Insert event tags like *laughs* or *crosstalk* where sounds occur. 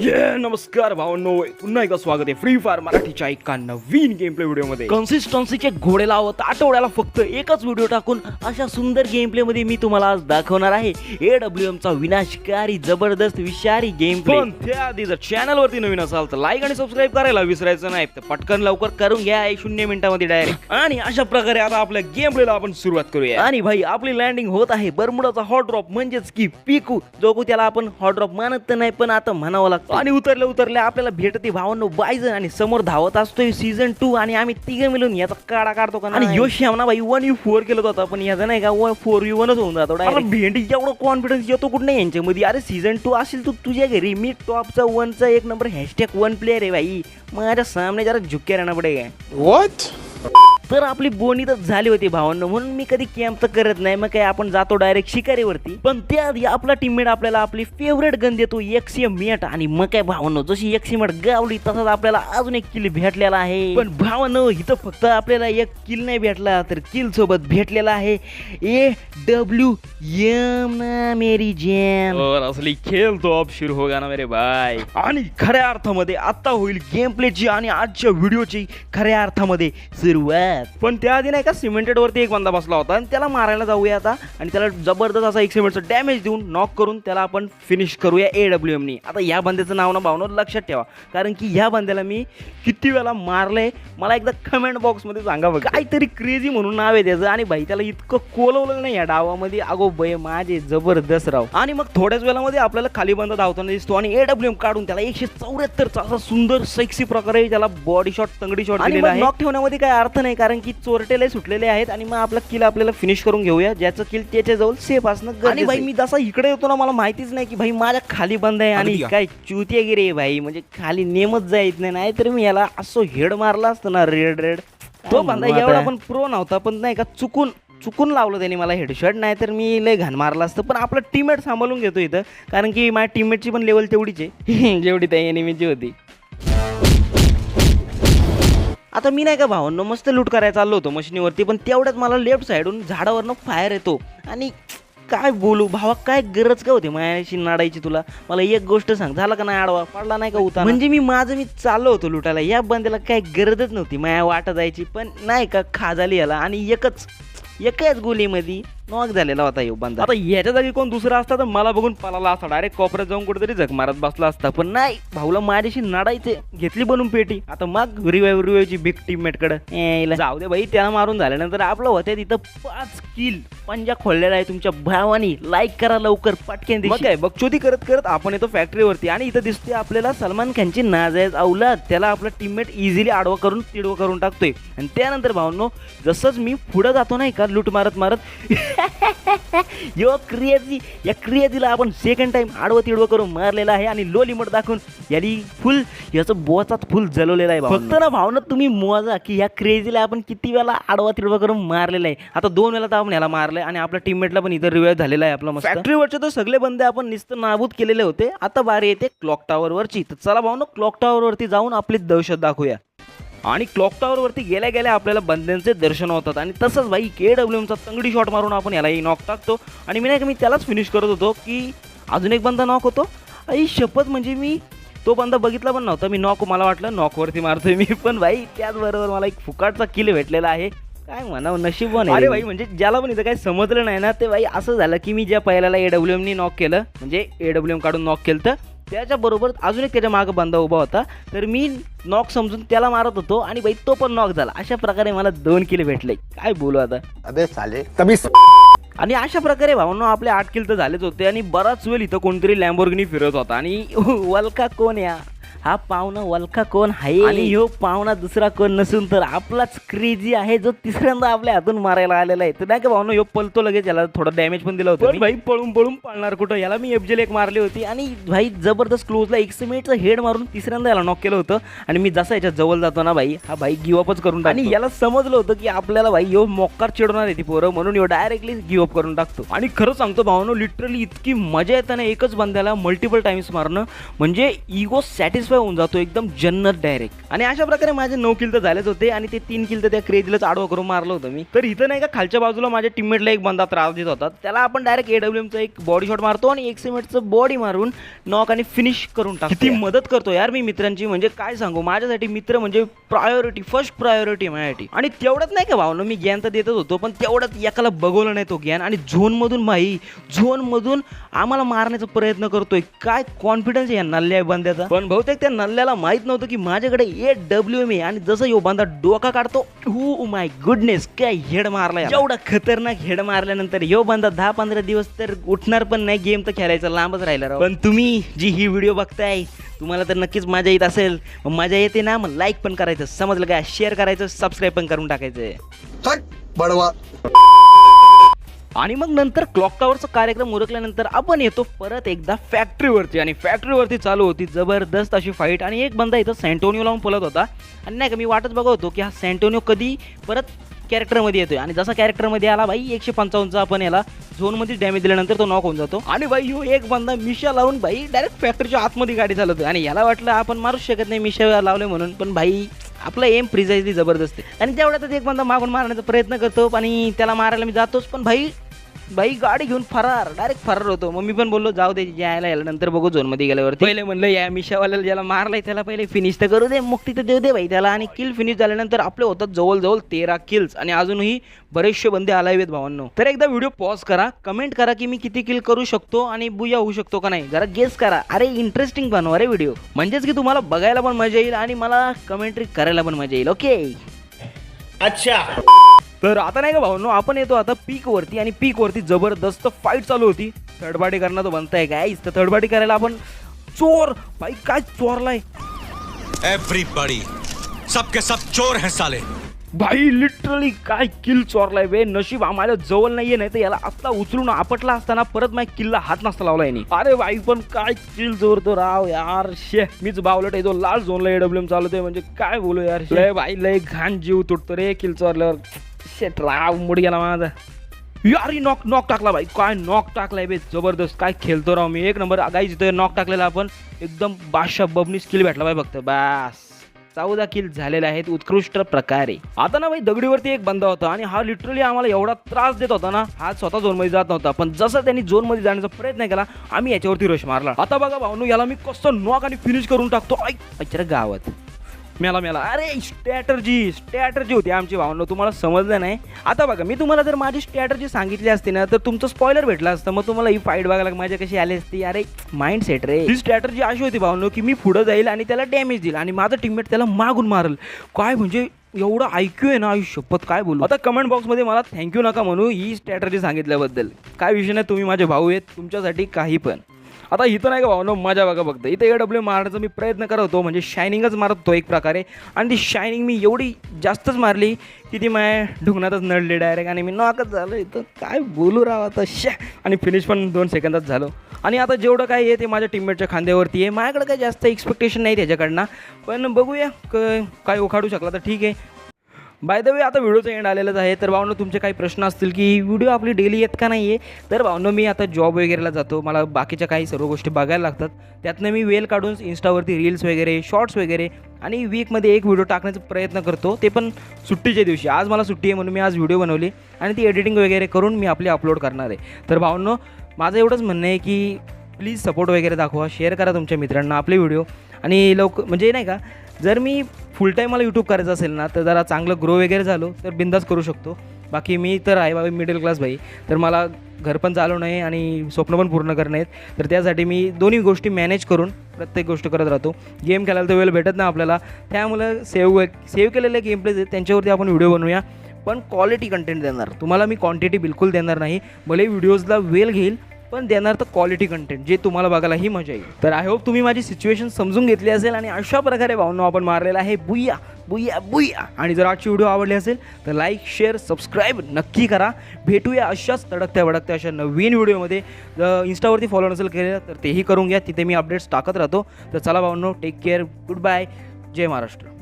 ये नमस्कार भावांनो. पुन्हा एकदा स्वागत आहे फ्री फायर मराठीच्या एका नवीन गेम प्ले व्हिडिओमध्ये कन्सिस्टन्सीचे घोडे लावत आठवड्याला फक्त एकच व्हिडिओ टाकून अशा सुंदर गेम प्ले मध्ये मी तुम्हाला आज दाखवणार आहे. ए डब्ल्यू एम चा विनाशकारी जबरदस्त विषारी गेम प्ले पण त्याआधी जर चॅनल वरती नवीन असाल तर लाईक आणि सबस्क्राईब करायला विसरायचं नाही. तर पटकन लवकर करून घ्या एक शून्य मिनिटामध्ये डायरेक्ट आणि अशा प्रकारे आता आपल्या गेम प्लेला आपण सुरुवात करूया. आणि भाई आपली लँडिंग होत आहे. बरमुडाचा हॉट ड्रॉप म्हणजेच की पिकू जो त्याला आपण हॉट ड्रॉप मानत तर नाही पण आता म्हणावं लागतं आणि उतरल्या उतरल्या आपल्याला भेटते भावांनो बायजन आणि समोर धावत असतोय सीझन टू आणि आम्ही तिघं मिळून याचा काढा काढतो का आणि यो श्यामना भाई वन यू फोर केलं होतं पण याचा नाही का वन फोर यू वनच होऊन जातो. भेंडी एवढं कॉन्फिडन्स येतो कुठं नाही यांच्यामध्ये अरे सीझन टू असेल तू तुझ्या घरी मी टॉपचा वनचा एक नंबर हॅशटॅग वन प्लेअर आहे भाई माझ्या सामने जरा झुक्या राहणं पडेल What? तर आपली बोनी तर झाली होती भावांनो. म्हणून मी कधी कॅम्प तर करत नाही. मग काय आपण जातो डायरेक्ट शिकारीवरती. पण त्याआधी आपला टीममेट आपल्याला आपली फेवरेट गन देतो एकशे मेट आणि मग काय भावांनो जशी एकशे मेट गावली तसंच आपल्याला अजून एक किल भेटलेला आहे. पण भावांनो इथं फक्त आपल्याला एक किल नाही भेटला तर किल सोबत भेटलेला आहे ए डब्ल्यू एम ना मेरी और असली खेळ तो अब सुरू होगा ना मेरे भाई. आणि खऱ्या अर्थामध्ये आता होईल गेम प्लेची आणि आजच्या व्हिडिओची खऱ्या अर्थामध्ये सुरुवात. पण त्याआधी नाही का सिमेंटेड वरती एक बंदा बसला होता आणि त्याला मारायला जाऊया आता. आणि त्याला जबरदस्त असा एक सिमेंटचा डॅमेज देऊन नॉक करून त्याला आपण फिनिश करूया ए डब्ल्यू एमनी आता या बंद्याचं नाव ना भावना लक्षात ठेवा. कारण की ह्या बंद्याला मी किती वेळा मारलंय मला एकदा कमेंट बॉक्समध्ये सांगा बघ. काहीतरी क्रेझी म्हणून नाव आहे त्याचं. आणि भाई त्याला इतकं कोलवलं नाही या डावामध्ये. अगो बय माझे जबरदस्त राव. आणि मग थोड्याच वेळामध्ये आपल्याला खाली बंद धावताना दिसतो आणि ए डब्ल्यू एम काढून त्याला एकशे चौऱ्याहत्तरचा असा सुंदर सेक्सी प्रकारे त्याला बॉडी शॉट तंगडी शॉट आहे. नॉक ठेवण्यामध्ये काय अर्थ नाही कारण की चोरटेले सुटलेले आहेत आणि मग आपला किल आपल्याला फिनिश करून घेऊया. ज्याचं किल त्याच्याजवळ सेफ असणं आणि भाई मी जसा इकडे येतो ना मला माहितीच नाही की भाई माझ्या खाली बंद आहे आणि. काय चुतियागिरी आहे भाई. म्हणजे खाली नेमच जायत नाही नाही. तर मी याला असं हेड मारला असतं ना रेड रेड. तो बंदा एवढा? पण प्रो नव्हता पण नाही का चुकून चुकून लावलं त्यांनी मला हेडशॉट नाही तर मी लय घाण मारला असतं. पण आपलं टीममेट सांभाळून घेतो इथं. कारण की माझ्या टीममेटची पण लेवल तेवढीच आहे. *laughs* जेवढी त्या एनिमीची होती. आता मी नाही का भावांनो मस्त लूट करायला चाललो होतो मशिनीवरती पण तेवढ्यात मला लेफ्ट साईडून झाडावरनं फायर येतो. आणि काय बोलू भावा काय गरज काय होती माझ्याशी नाडायची तुला? मला एक गोष्ट सांग झाला का नाही आडवा? पडला नाही का उतार? म्हणजे मी माझं मी चाललो होतो लुटायला. या बंद्याला काय गरजच नव्हती. माझ्या वाटा जायची पण नाही का खा झाली याला. आणि एकच एकाच गोलीमध्ये नॉक झालेला होता येऊ बंदा आता याच्या जागी कोण दुसरा असता तर मला बघून पळाला असता. डायरेक्ट कोपऱ्यात जाऊन कुठेतरी झक मारत बसला असता. पण नाही भाऊला माझ्याशी नाडायचे. घेतली बनून पेटी. आता मग रिवाईव्ह रिवाईव्हची बिग टीममेटकडे जाऊ दे भाई त्याला मारून झाल्यानंतर आपलं होत्या तिथं पाच किल पंजा खोललेला आहे तुमच्या भावानी. लाईक करा लवकर पटकेन मग काय बकचोदी करत करत आपण येतो फॅक्टरीवरती आणि इथं दिसते आपल्याला सलमान खानची नाजायज अवलाद त्याला आपला टीममेट इझिली आडवा करून तिडवा करून टाकतोय. आणि त्यानंतर भावनो जसंच मी पुढं जातो नाही का लूट मारत मारत *laughs* यो क्रियाची या क्रियातीला आपण सेकंड टाइम आडवं तिडवं करून मारलेला आहे आणि लो लिमिट दाखवून याली फुल याचं बोचात फुल जलवलेला आहे फक्त ना भावना तुम्ही मोजा की या क्रेझीला आपण किती वेळा आडवा तिडवा करून मारलेला आहे. आता दोन वेळा तर आपण याला मारलंय आणि आपल्या टीममेटला पण इथं रिवाईव्ह झालेला आहे आपला फॅक्टरीवरचे तर सगळे बंदे आपण नुसतं नाबूद केलेले होते. आता बारी येते क्लॉक टॉवरवरची तर चला भावना क्लॉक टॉवरवरती जाऊन आपली दहशत दाखवूया. आणि क्लॉक टॉवरवरती गेल्या गेल्या आपल्याला बंद्यांचे दर्शन होतात. आणि तसंच भाई के डब्ल्यू एमचा तंगडी शॉट मारून आपण यालाही नॉक टाकतो. आणि मी नाही का मी त्यालाच फिनिश करत होतो की अजून एक बंदा नॉक होतो. आई शपथ म्हणजे मी तो बंदा बघितला पण नव्हता. मी नॉक मला वाटलं नॉकवरती मारतोय मी. पण भाई त्याचबरोबर मला एक फुकाटचा किल भेटलेला आहे. काय म्हणावं नशीब अरे भाई म्हणजे ज्याला पण इथं काही समजलं नाही ना ते भाई असं झालं की मी ज्या पहिल्याला ए डब्ल्यू एमनी नॉक केलं म्हणजे ए डब्ल्यू एम काढून नॉक केलं तर त्याच्याबरोबर अजून एक त्याच्या मागं बंदा उभा होता. तर मी नॉक समजून त्याला मारत होतो आणि बाई तो पण नॉक झाला. अशा प्रकारे मला दोन किलो भेटले. काय बोलू आता? अबे साले तभी आणि अशा प्रकारे भावनो आपले आठ किल तर झालेच होते आणि बराच वेळ इथं कोणतरी लॅम्बोर्गिनी फिरत होता. आणि *laughs* वल्का कोण या? हा पाहुणा वल्का कोण आहे? आणि ह्यो पाहुणा दुसरा कोण नसून तर आपलाच क्रेझी आहे जो तिसऱ्यांदा आपल्या हातून मारायला आलेला आहे. तर नाही का भावनो ह्यो पलतो लगेच याला थोडं डॅमेज पण दिलं होतं भाई पळून पळून पळणार कुठं? याला मी एफजेल एक मारली होती आणि भाई जबरदस्त क्लोजला एक मिनिटचं हेड मारून तिसऱ्यांदा याला नॉक केलं होतं. आणि मी जसा याच्या जवळ जातो ना भाई हा भाई गिवअपच करून टाकतो. आणि याला समजलं होतं की आपल्याला भाई यो मोक्कार चिडवणार आहे ती पोरं म्हणून यो डायरेक्टली गिवअप करून टाकतो. आणि खरं सांगतो भावनो लिटरली इतकी मजा येते ना एकच बंद्याला मल्टिपल टाइम्स मारणं म्हणजे इगो सॅटिस्फाय सॅटिस्फाय होऊन जातो एकदम जन्नत डायरेक्ट आणि अशा प्रकारे माझे नऊ किल तर झालेच होते आणि ते तीन किल तर त्या क्रेजीलाच आडवं करून मारलं होतं मी. तर इथं नाही का खालच्या बाजूला माझ्या टीममेटला एक बंदा त्रास देत होता. त्याला आपण डायरेक्ट एडब्ल्यूएमचा एक बॉडी शॉट मारतो आणि एक सिमेंटचं बॉडी मारून नॉक आणि फिनिश करून टाकतो. किती मदत करतो यार मी मित्रांची. म्हणजे काय सांगू माझ्यासाठी मित्र म्हणजे प्रायोरिटी फर्स्ट प्रायोरिटी माझ्यासाठी. आणि तेवढंच नाही का भावनं मी ज्ञान तर देतच होतो पण तेवढंच एकाला बघवलं नाही तो ज्ञान. आणि झोनमधून भाई झोनमधून आम्हाला मारण्याचा प्रयत्न करतोय. काय कॉन्फिडन्स या नल्ल्या बंद्याचा? पण बहुतेक त्या नल्ल्याला माहीत नव्हतं की माझ्याकडे ए डब्ल्यू एम आहे आणि जसं यो बांधा डोका काढतो हू माय गुडनेस काय हेड मारलाय एवढा खतरनाक हेड मारल्यानंतर यो बांधा दहा पंधरा दिवस तर उठणार पण नाही गेम तर खेळायचा लांबच राहिला राव. पण तुम्ही जी ही व्हिडिओ बघताय तुम्हाला तर नक्कीच मजा येत असेल. मग मजा येते ना मग लाईक पण करायचं समजलं काय शेअर करायचं सबस्क्राईब पण करून टाकायचं. हट बड़वा. आणि मग नंतर क्लॉक टावरचा कार्यक्रम उरकल्यानंतर आपण येतो परत एकदा फॅक्टरीवरती आणि फॅक्टरीवरती चालू होती जबरदस्त अशी फाईट आणि एक बंदा इथं सेंटोनिओ लावून पळत होता. आणि नाही का मी वाटच बघत होतो की हा सँटोनिओ कधी परत कॅरेक्टरमध्ये येतोय. आणि जसा कॅरेक्टरमध्ये आला भाई एकशे पंचावन्नचा आपण याला झोनमध्ये डॅमेज दिल्यानंतर तो नॉक होऊन जातो. आणि भाई ह्यो एक बंदा मिशा लावून भाई डायरेक्ट फॅक्टरीच्या आतमध्ये गाडी चालवतो आणि याला वाटलं आपण मारूच शकत नाही मिशा लावले म्हणून. पण भाई आपलं एम प्रिझाईजली जबरदस्त आहे. आणि तेवढ्यातच एक बंदा मागून मारण्याचा प्रयत्न करतो. आणि त्याला मारायला मी जातोच. पण भाई बाई गाडी घेऊन फरार डायरेक्ट फरार होतो. मग मी पण बोललो जाऊ दे यायला. यायला नंतर बघू झोनमध्ये गेल्यावर पहिले म्हणलं या मिशावाल्याला ज्याला मारलाय त्याला पहिले फिनिश तर करू दे मुक्ती तर देऊ दे भाई त्याला. आणि किल फिनिश झाल्यानंतर आपले होतात जवळजवळ तेरा किल्स आणि अजूनही बरेचसे बंदे आलाय आहेत भावांनो. तर एकदा व्हिडिओ पॉज करा कमेंट करा की मी किती किल करू शकतो आणि बुया होऊ शकतो का नाही. जरा गेस करा. अरे इंटरेस्टिंग बनवा रे व्हिडिओ म्हणजेच की तुम्हाला बघायला पण मजा येईल आणि मला कमेंट्री करायला पण मजा येईल. ओके तर आता नाही का भाऊनो आपण येतो आता पीक वरती आणि पीक वरती जबरदस्त फाईट चालू होती. थर्ड पार्टी करणं तो बनताय काय तर थर्ड पार्टी करायला आपण चोर. भाई काय चोरलाय? एवरीबॉडी सबके सब चोर हैं साले. भाई लिटरली काय किल चोरलाय बे. नशीब आम्हाला जवळ नाहीये नाही तर याला आत्ता उचलून आपटला असताना परत माझ्या किल्ला हात नसता लावला यांनी. अरे भाई पण काय किल चोरतो राव यार शे. मीच बावलट आहे तो लाल झोनला एडब्ल्यूएम चालवतोय म्हणजे काय बोलू यार लय भाई लय घाण जीव तुटतो रे किल चोरल्यावर. शेट राव मुड गेला माझा. यार नॉक नॉक टाकला भाई. काय नॉक टाकलाय बे जबरदस्त. काय खेळतो राव मी. एक नंबर गाईच इथं नॉक टाकलेला आपण. एकदम बादशाह बबनी स्किल भेटला भाई फक्त. बास. चौदा किल झालेले आहेत. उत्कृष्ट प्रकारे. आता ना भाई दगडीवरती एक बंदा होता आणि हा लिटरली आम्हाला एवढा त्रास देत होता ना हा स्वतः झोनमध्ये जात नव्हता. पण जसं त्यांनी झोनमध्ये जाण्याचा प्रयत्न केला आम्ही याच्यावरती रश मारला. आता बघा भाऊनू याला मी कसं नॉक आणि फिनिश करून टाकतो. ऐक अच्छा गावात. मेला मेला. अरे स्ट्रॅटर्जी स्ट्रॅटर्जी होती आमची भावना तुम्हाला समजलं नाही. आता बघा मी तुम्हाला जर माझी स्ट्रॅटर्जी सांगितली असती ना तर तुमचं स्पॉयलर भेटलं असतं. मग तुम्हाला ही फाईट बघायला माझ्या कशी आली असती? अरे माइंड सेट रे. ही स्ट्रॅटर्जी अशी होती भावनो की मी पुढं जाईल आणि त्याला डॅमेज देईल आणि माझा टीममेट त्याला मागून मारल. काय म्हणजे एवढं ऐकू आहे ना आई काय बोलू. आता कमेंट बॉक्समध्ये मला थँक्यू नका म्हणू ही स्ट्रॅटर्जी सांगितल्याबद्दल. काय विषय नाही तुम्ही माझे भाऊ आहेत तुमच्यासाठी काही पण. आता इथं नाही का भावनो माझ्या बघा बघतं इथं ए डब्ल्यू मारण्याचा मी प्रयत्न करत होतो म्हणजे शायनिंगच मारत होतो एक प्रकारे. आणि ती शायनिंग मी एवढी जास्तच मारली की ती माझ्या ढुंगणातच नडली डायरेक्ट आणि मी नॉकच झालो इथं. काय बोलू राव आता? शे. आणि फिनिश पण दोन सेकंदात झालो. आणि आता जेवढं काय आहे ते माझ्या टीममेटच्या खांद्यावरती आहे. माझ्याकडे काही जास्त एक्सपेक्टेशन नाही त्याच्याकडनं. पण बघूया क काय उखाडू शकला तर ठीक आहे. बाय द वे आता व्हिडिओचं एंड आलेलाच आहे. तर भावनो तुमचे काही प्रश्न असतील की व्हिडिओ आपली डेली येत का नाही आहे तर भावनो मी आता जॉब वगैरेला जातो. मला बाकीच्या काही सर्व गोष्टी बघायला लागतात. त्यातनं मी वेल काढून इन्स्टावरती रील्स वगैरे शॉर्ट्स वगैरे आणि वीकमध्ये एक व्हिडिओ टाकण्याचा प्रयत्न करतो. ते पण सुट्टीच्या दिवशी. आज मला सुट्टी आहे म्हणून मी आज व्हिडिओ बनवली आणि ती एडिटिंग वगैरे करून मी आपली अपलोड करणार आहे. तर भावनो माझं एवढंच म्हणणं आहे की प्लीज सपोर्ट वगैरे दाखवा शेअर करा तुमच्या मित्रांना आपले व्हिडिओ आणि लवकर म्हणजे नाही का जर मी फुल टाईम मला यूट्यूब करायचं असेल ना तर जरा चांगलं ग्रो वगैरे झालो तर बिंदास करू शकतो. बाकी मी तर आहे बाबा मिडल क्लास भाई तर मला घर पण चालवणं आहे आणि स्वप्न पण पूर्ण करणं आहेत. तर त्यासाठी मी दोन्ही गोष्टी मॅनेज करून प्रत्येक गोष्ट करत राहतो. गेम खेळायला तर वेळ भेटत नाही आपल्याला. त्यामुळं सेव्ह सेव्ह केलेले गेम प्लेज आहेत. त्यांच्यावरती आपण व्हिडिओ बनवूया. पण क्वालिटी कंटेंट देणार. तुम्हाला मी क्वांटिटी बिलकुल देणार नाही. भले व्हिडिओजला वेल घेईल पण देणार तर क्वालिटी कंटेंट जे तुम्हाला बघायला ही मजा येईल. तर आय होप तुम्ही माझी सिच्युएशन समजून घेतली असेल आणि अशा प्रकारे भावनो आपण मारलेला आहे. बुया बुया बुया. आणि जर आजची व्हिडिओ आवडली असेल तर लाईक शेअर सबस्क्राईब नक्की करा. भेटूया अशाच तडकत्या भडकत्या अशा नवीन व्हिडिओमध्ये जर फॉलो नसेल केलं तर तेही करून घ्या. तिथे मी अपडेट्स टाकत राहतो. तर चला भावनो टेक केअर गुड बाय जय महाराष्ट्र.